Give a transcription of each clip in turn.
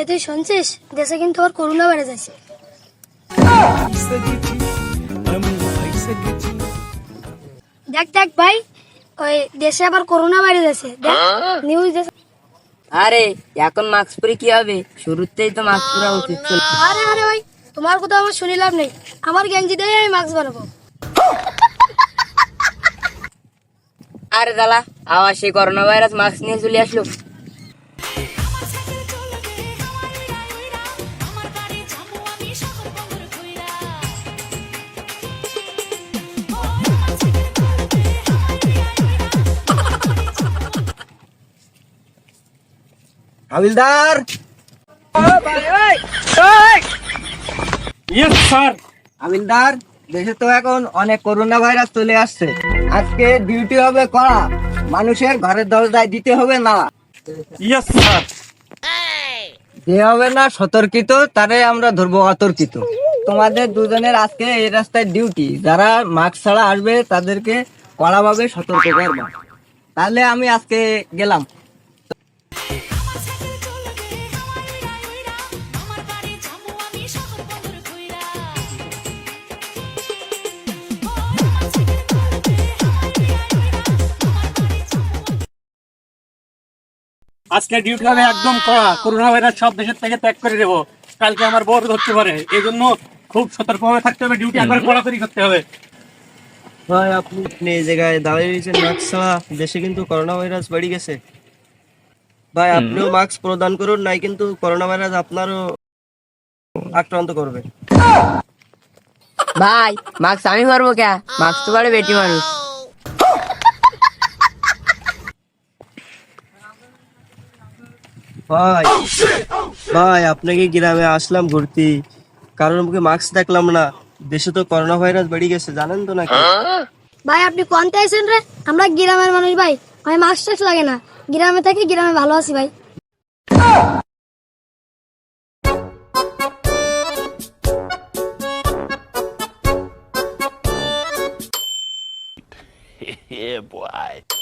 এ তুই শুনছিস? দেশে কিন্তু ওর করোনা বেড়ে যাচ্ছে দেখ দেখ ভাই ওই দেশে আবার করোনা বেড়ে যাচ্ছে দেখ নিউজ আরে এখন মাস্ক পরে কি হবে? শুরুতেই তো মাস্ক পরা উচিত আরে আরে ভাই তোমার কথা আমার শুনি লাভ নেই। আমার গেঞ্জি দিয়ে আমি মাস্ক বানাবো। আরে দালা আবার সেই করোনা ভাইরাস মাস্ক নিয়ে চলে আসলো। হাবিলদার। ইয়েস স্যার হাবিলদার দেশে তো এখন অনেক করোনা ভাইরাস চলে আসছে। আজকে ডিউটি হবে করা। মানুষের ঘরের দরজায় দিতে হবে না। ইয়েস স্যার যে হবে না সতর্কিত তারে আমরা ধরবো অতর্কিত। তোমাদের দুজনের আজকে এই রাস্তায় ডিউটি যারা মাস্ক ছাড়া আসবে তাদেরকে কড়াভাবে সতর্ক করব। তাহলে আমি আজকে গেলাম। আজকে ডিউটি হবে একদম কড়া। করোনা ভাইরাস সব দেশের থেকে ত্যাগ করে দেবো। কালকে আমার বড় ধরতে পারে। এই জন্য খুব সতর্কভাবে থাকতে হবে ডিউটি একবার কড়াকড়ি করতে হবে। ভাই আপনি আপনি এই জায়গায় দাঁড়িয়ে রয়েছেন মাস্ক ছাড়া দেশে কিন্তু করোনা ভাইরাস বেড়ে গেছে। ভাই আপনিও মাস্ক প্রদান করুন নাই কিন্তু করোনা ভাইরাস আপনারও আক্রান্ত করবে। ভাই মাস্ক আমি পারব কে? মাস্ক তো পারে বেটি মানুষ। ভাই। ভাই আপনাকে গ্রামে আসলাম ঘুরতে? কারোর মুখে মাস্ক দেখলাম না। দেশে তো করোনা ভাইরাস বেড়ে গেছে জানেন তো নাকি? ভাই আপনি কোনটা আছেন রে? আমরা গ্রামের মানুষ ভাই। আমি মাস্ক টাস্ক লাগে না। গ্রামে থাকি গ্রামে ভালো আছি ভাই।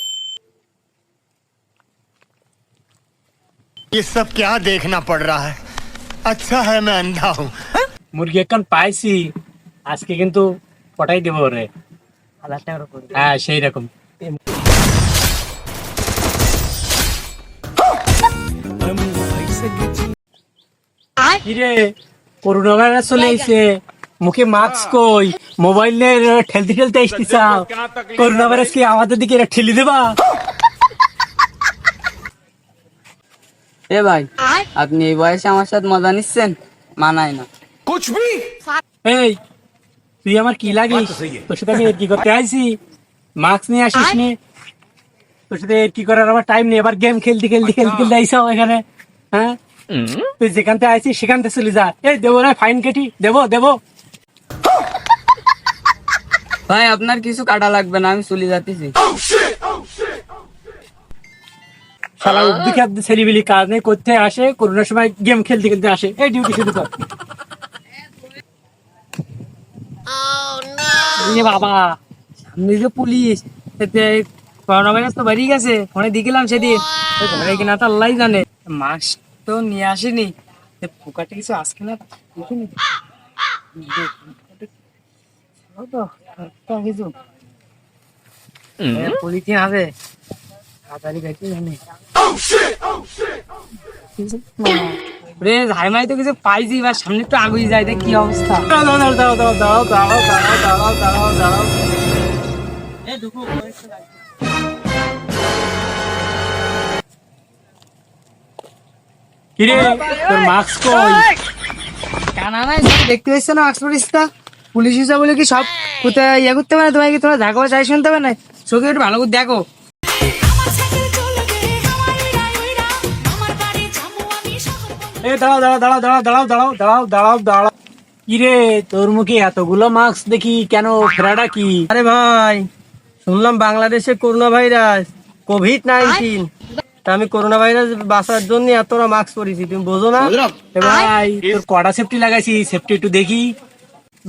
ये सब क्या देखना पड़ रहा है अच्छा है मैं अंधा हूँ মুরগি এখন পাইছি আজকে কিন্তু পটাই দেবো রে হাজার টাকার উপর হ্যাঁ সেই রকম কিরে করোনা ভাইরাস চলে এসে মুখে মাস্ক কই মোবাইলে ঠেলতে ঠেলতে এসছি চাও করোনা ভাইরাস কি আমাদের দিকে এরা ঠেলি দেবা এ ভাই আপনি এই বয়সে আমার সাথে মজা নিচ্ছেন? মানায় না। এই তুই আমার কি লাগিস? তোর সাথে আমি কি করতে আইছি? মাস্ক নিয়ে আসিস নি তোর সাথে কি করার আমার টাইম নেই? এবার গেম খেলতে খেলতে খেলতে খেলতে আইসাও এখানে। হ্যাঁ? তুই যেখান থেকে আইছিস সেখান থেকে চলে যা। এই দেবো না ফাইন কেটি। দেবো দেবো। ভাই আপনার কিছু কাটা লাগবে না আমি চলে যাতেছি সারা উদ্দি খাদ্য ছেলেবিলি কাজ নেই করতে আসে করোনার সময় গেম খেলতে খেলতে আসে। এই ডিউটি শুরু কর। বাবা সামনে যে পুলিশ করোনা ভাইরাস তো বেরিয়ে গেছে ফোনে দিছিলাম সেদিন। ঘরে কিনা তো আল্লাহ জানে। মাস্ক তো নিয়ে আসেনি। পোকাটা কিছু আসছে না? দেখিনি পলিথিন আছে। হাই মাই তো কিছু পাইছি সামনে একটু আগুই যায়, দেখ কি অবস্থা। নাই না মাস্ক পুলিশ হিসাব কি সব কোথায় ইয়ে করতে পারে তোমাকে তোমরা দেখো চাই শুনতে পারে না একটু ভালো করে দেখো। এ দাঁড়াও দাঁড়াও দাঁড়াও দাঁড়াও দাঁড়াও দাঁড়াও দাঁড়াও দাঁড়াও দাঁড়াও। কিরে তোর মুখে এতগুলো মাস্ক দেখি কেন? ফেরাটা কি? আরে ভাই শুনলাম বাংলাদেশে করোনা ভাইরাস কোভিড নাইন্টিন। তা আমি করোনা ভাইরাস বাঁচার জন্য এতটা মাস্ক পরেছি তুমি বোঝো না? ভাই তোর কটা সেফটি লাগাইছি? সেফটি একটু দেখি।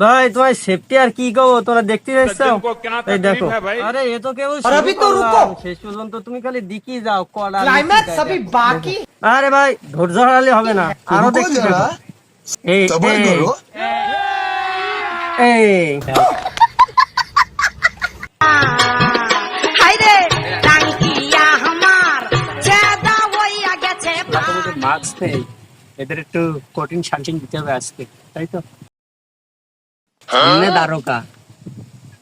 ভাই তোমার সেফটি আর কি কব তোরা দেখতে যাচ্ছ? এই দেখো। আরে এ তো করলাম। শেষ পর্যন্ত তুমি খালি দিকি যাও কড়া বাকি। আরে ভাই ধৈর্য হারালে হবে না। আরও দেখতে। এই এই, এই। মাস্ক নেই। এদের একটু কঠিন শান্তিং দিতে হবে আজকে তাই তো? সামনে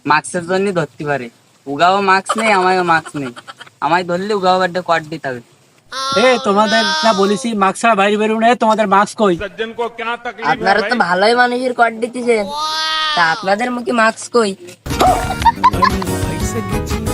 মাস্কের জন্য ধরতে পারে। উগাও মাস্ক নেই আমায় মাস্ক নেই। আমায় ধরলে উগাও একটা কট দিতে হবে। এ তোমাদের না বলেছি মাস্ক ছাড়া বাইরে বেরো না তোমাদের মাস্ক কই? আপনারা তো ভালোই মানুষের কট দিতেছেন। তা আপনাদের মুখে মাস্ক কই?